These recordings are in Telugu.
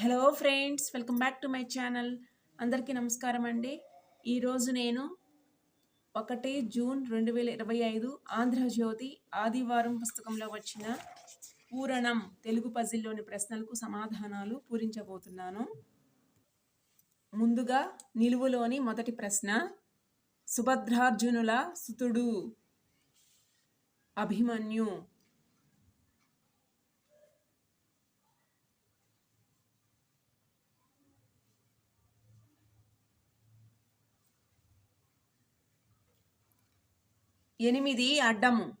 Hello friends welcome back to my channel. అందరికీ నమస్కారం అండి. ఈరోజు నేను ఒకటి జూన్ రెండు వేల ఇరవై ఐదు ఆంధ్రజ్యోతి ఆదివారం పుస్తకంలో వచ్చిన పూరణం తెలుగు పజిల్లోని ప్రశ్నలకు సమాధానాలు పూరించబోతున్నాను. ముందుగా నిలువులోని మొదటి ప్రశ్న సుభద్రార్జునుల సుతుడు అభిమన్యు. ఎనిమిది అడ్డము.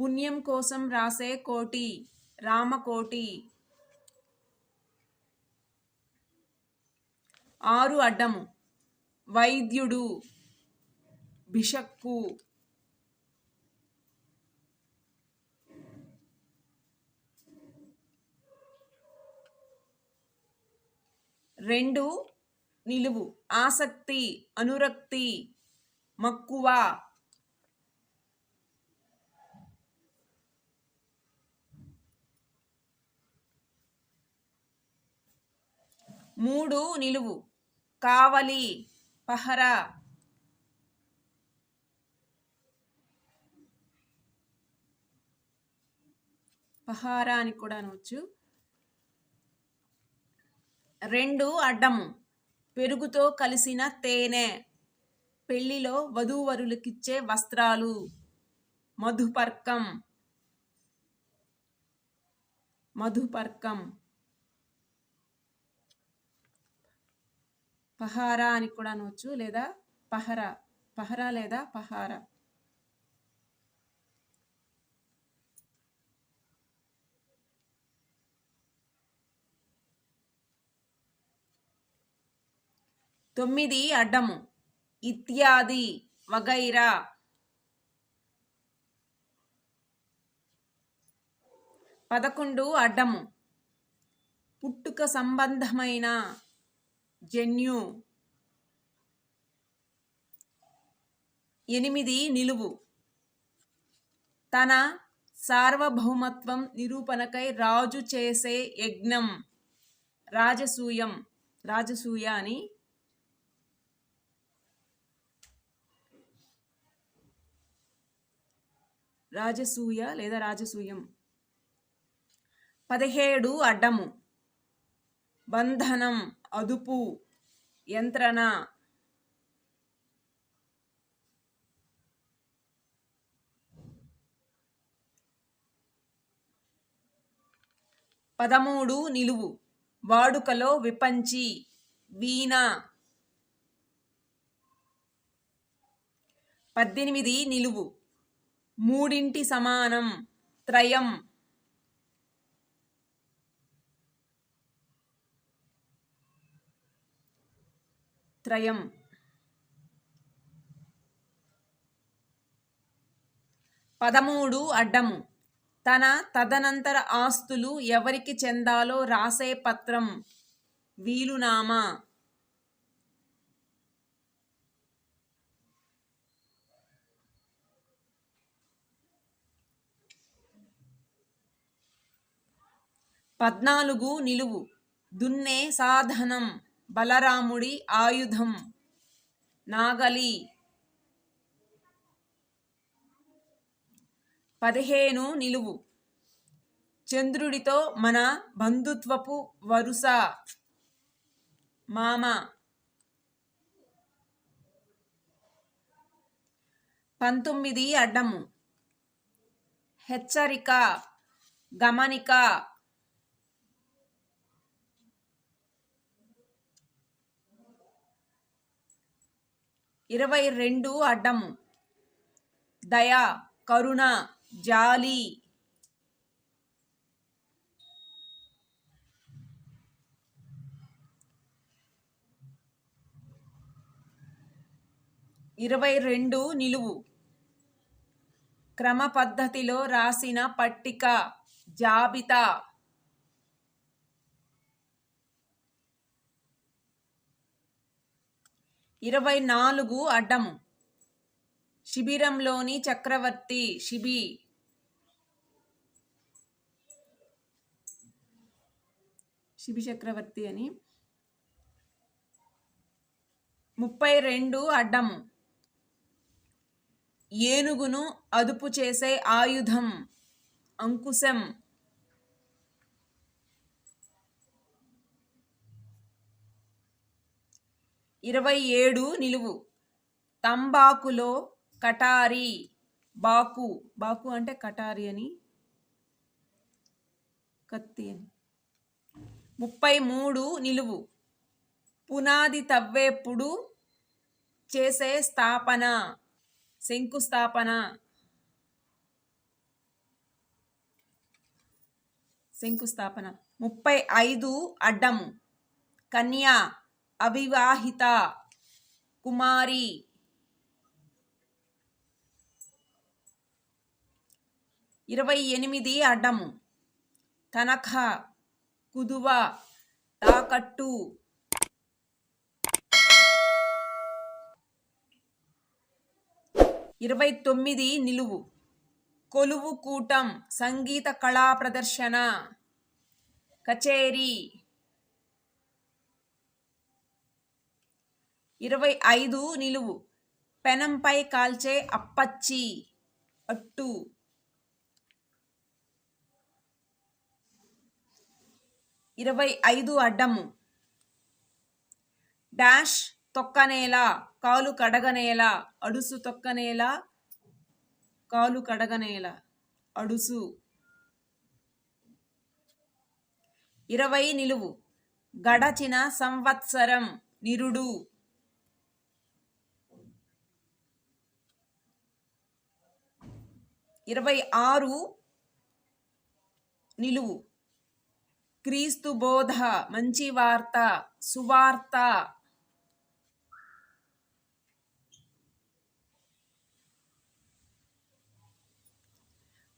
పుణ్యం కోసం రాసే కోటి రామకోటి ఆరు అడ్డము. వైద్యుడు బిషక్కు రెండు నిలువు. ఆసక్తి అనురక్తి. మక్కువ. మూడు నిలువు. కావలి పహరా. పహారా అని కూడా అనవచ్చు. రెండు అడ్డము. పెరుగుతో కలిసిన తేనె. పెళ్ళిలో వధూవరులకిచ్చే వస్త్రాలు. మధుపర్కం. మధుపర్కం. పహారా అని కూడా అనవచ్చు లేదా పహరా పహరా లేదా పహారా. తొమ్మిది అడ్డము ఇత్యాది వగైరా. పదకొండు అడ్డము పుట్టుక సంబంధమైన జన్యు. ఎనిమిది నిలువు. తన సార్వభౌమత్వం నిరూపణకై రాజు చేసే యజ్ఞం. రాజసూయం. రాజసూయ అని రాజసూయ లేదా రాజసూయం. పదిహేడు అడ్డము. బంధనం. అదుపు యంత్రణ పదమూడు నిలువు. వాడుకలో విపంచి వీణ. పద్దెనిమిది నిలువు. మూడింటి సమానం త్రయం. త్రయం. పదమూడు అడ్డము. తన తదనంతర ఆస్తులు ఎవరికి చెందాలో రాసే పత్రం. వీలునామా? పద్నాలుగు నిలువు. దున్నే సాధనం. బలరాముడి ఆయుధం. నాగలి. పదిహేను నిలువు. చంద్రుడితో మన బంధుత్వపు వరుస. మామ. పంతొమ్మిది అడ్డము. హెచ్చరిక గమనిక. ఇరవై రెండు అడ్డము దయ కరుణ జాలి. ఇరవై రెండు నిలువు. క్రమ పద్ధతిలో రాసిన పట్టిక జాబితా. ఇరవై నాలుగు అడ్డము. శిబిరంలోని చక్రవర్తి శిబి శిబి చక్రవర్తి అని. ముప్పై రెండు అడ్డము. ఏనుగును అదుపు చేసే ఆయుధం అంకుశం ఇరవై ఏడు నిలువు. తంబాకులో కటారి. బాకు. బాకు అంటే కటారి అని. కత్తి అని. ముప్పై మూడు నిలువు. పునాది తవ్వేప్పుడు చేసే స్థాపన. శంకుస్థాపన. శంకుస్థాపన. ముప్పై ఐదు అడ్డము. కన్యా. అవివాహిత కుమారి. ఇరవై ఎనిమిది అడ్డము తనఖా కుదువ తాకట్టు. ఇరవై తొమ్మిది నిలువు. కొలువు కూటం సంగీత కళా ప్రదర్శన. కచేరీ. ఇరవై ఐదు నిలువు. పెనంపై కాల్చే అప్పచ్చి. అట్టు. ఇరవై ఐదు అడ్డము. డాష్ తొక్కనేల కాలు కడగనేల అడుసు తొక్కనేల కాలు కడగనేల అడుసు. ఇరవై నిలువు. గడచిన సంవత్సరం నిరుడు. ఇరవై ఆరు నిలువు. క్రీస్తు బోధ మంచి వార్త సువార్త.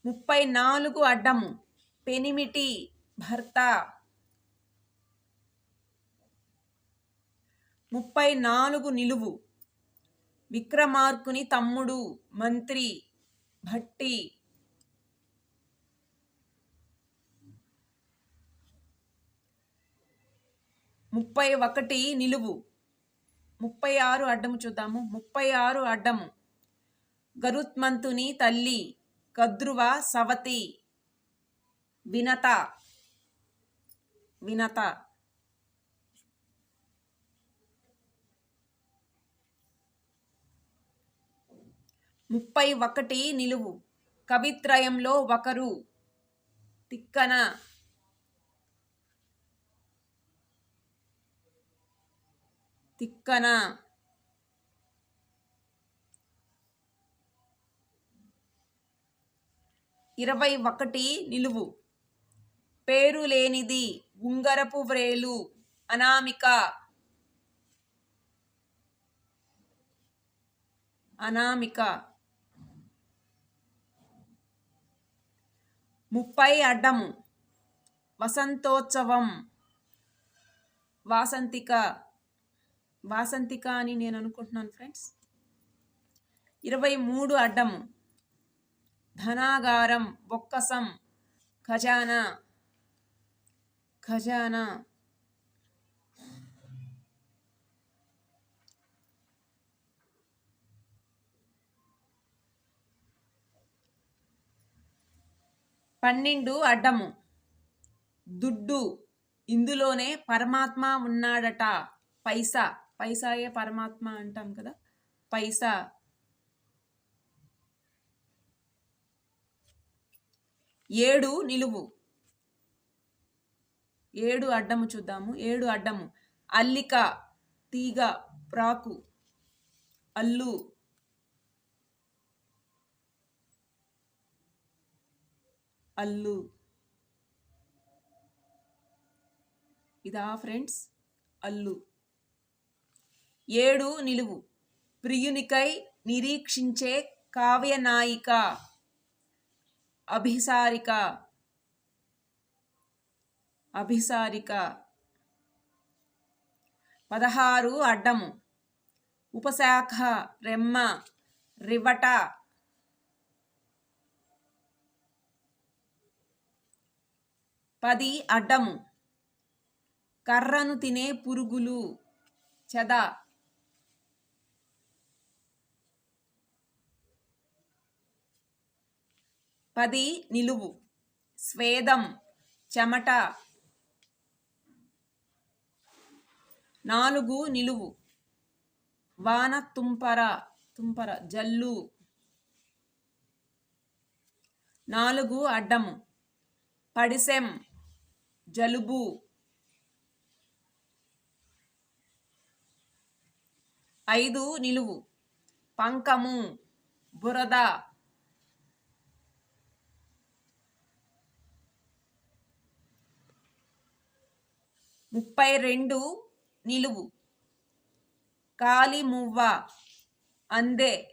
ముప్పై నాలుగు అడ్డము పెనిమిటి భర్త. ముప్పై నాలుగు నిలువు విక్రమార్కుని తమ్ముడు మంత్రి. భట్టి. ముప్పై ఒకటి నిలువు. ముప్పై ఆరు అడ్డము చూద్దాము. ముప్పై ఆరు అడ్డము. గరుత్మంతుని తల్లి కద్రువ సవతి వినత. వినత. ముప్పై ఒకటి నిలువు. కవిత్రయంలో ఒకరు. తిక్కన. తిక్కన. ఇరవై ఒకటి నిలువు. పేరు లేనిది ఉంగరపు వ్రేలు అనామిక. అనామిక. ముప్పై అడ్డం వసంతోత్సవం. వాసంతిక. వాసంతిక అని నేను అనుకుంటున్నాను ఫ్రెండ్స్. ఇరవై మూడు అడ్డం ధనాగారం బొక్కసం ఖజానా. ఖజానా. పన్నెండు అడ్డము. దుడ్డు ఇందులోనే పరమాత్మ ఉన్నాడట. పైసా పైసాయే పరమాత్మ అంటాం కదా. పైసా. ఏడు నిలువు. ఏడు అడ్డము చూద్దాము. ఏడు అడ్డము. అల్లిక తీగ ప్రాకు అల్లు అల్లు. ఇదా ఫ్రెండ్స్ అల్లు. ఏడు నిలువు. ప్రియునికై నిరీక్షించే కావ్యనాయిక అభిసారిక అభిసారిక. పదహారు అడ్డము. ఉపశాఖ రెమ్మ రివట పది అడ్డము. కర్రను తినే పురుగులు. చెద. పది నిలువు. స్వేదం. చెమట. నాలుగు నిలువు. వాన తుంపర. తుంపర. జల్లు. నాలుగు అడ్డము. పడిసెం. జలుబు. ఐదు నిలువు. పంకము బురద. ముప్పై రెండు నిలువు. కాలి మువ్వ అందే.